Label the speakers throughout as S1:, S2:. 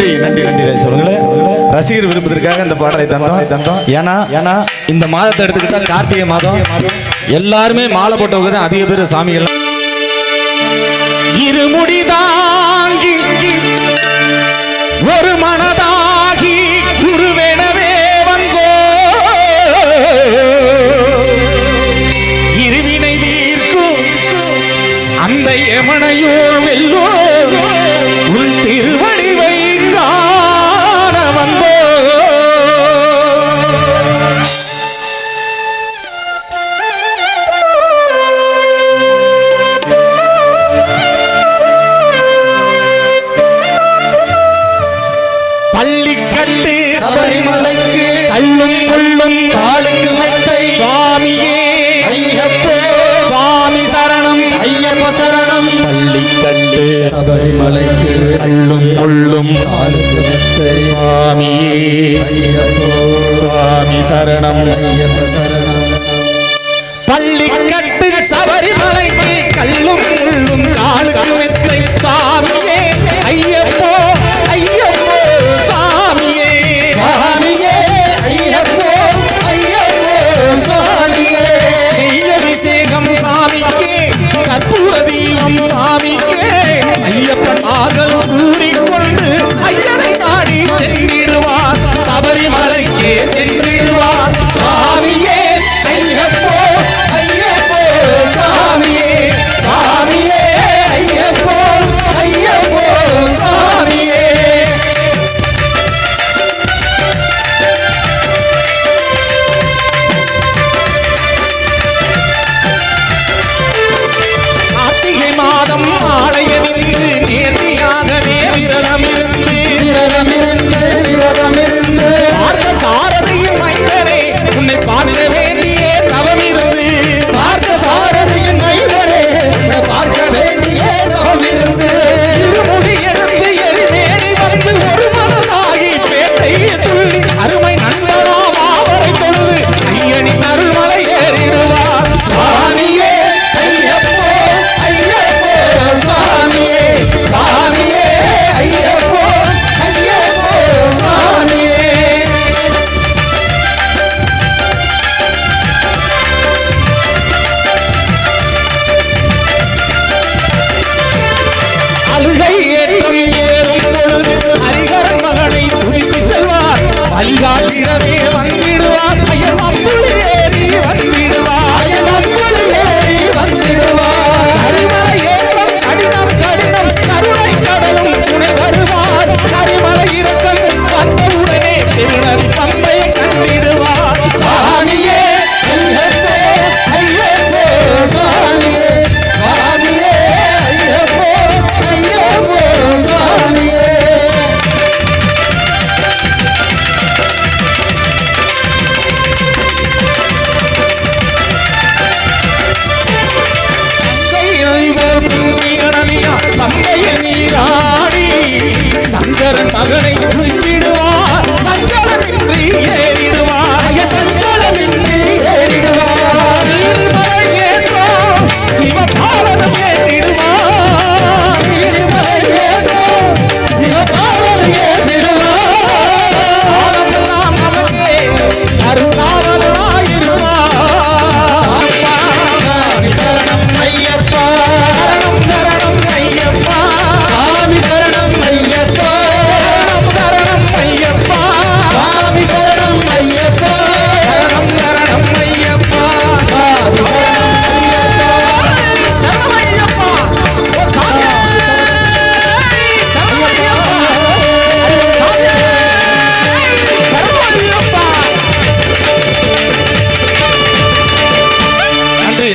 S1: நன்றி நன்றி நன்றி. சொல்லுங்களேன் ரசிகர் விருப்பத்திற்காக இந்த பாடலை தந்தோம். தந்தோம். ஏன்னா ஏன்னா இந்த மாதத்தை எடுத்துக்கிட்டா கார்த்திகை மாதம். எல்லாருமே மாலை போட்டவங்க தான் அதிக பேர் சாமிகள். இருமுடி தாங்கி ஒரு மனதாகி குருவெனவே வந்தோ. இருவினை தீர்க்கும் அந்த
S2: எமனையோ மலைக்கு
S1: அள்ளும்
S2: உள்ளும்
S1: சுவாமி சுவாமி சரணம்
S2: ஐயப்ப சரணம்.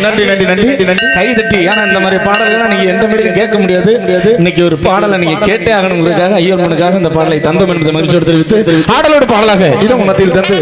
S1: நன்றி நன்றி நன்றி. நன்றி கை தட்டி. ஏன்னா இந்த மாதிரி பாடல்கள்லாம் நீங்க எந்த மாதிரி கேட்க முடியாது. இன்னைக்கு ஒரு பாடலை நீங்க கேட்டே ஆகணுங்கிறதுக்காக ஐயர்மனுக்காக இந்த பாடலை தந்தம் என்பதை மகிழ்ச்சியோடு தெரிவித்து பாடலோட பாடலாக இதை உணத்தில் தந்து.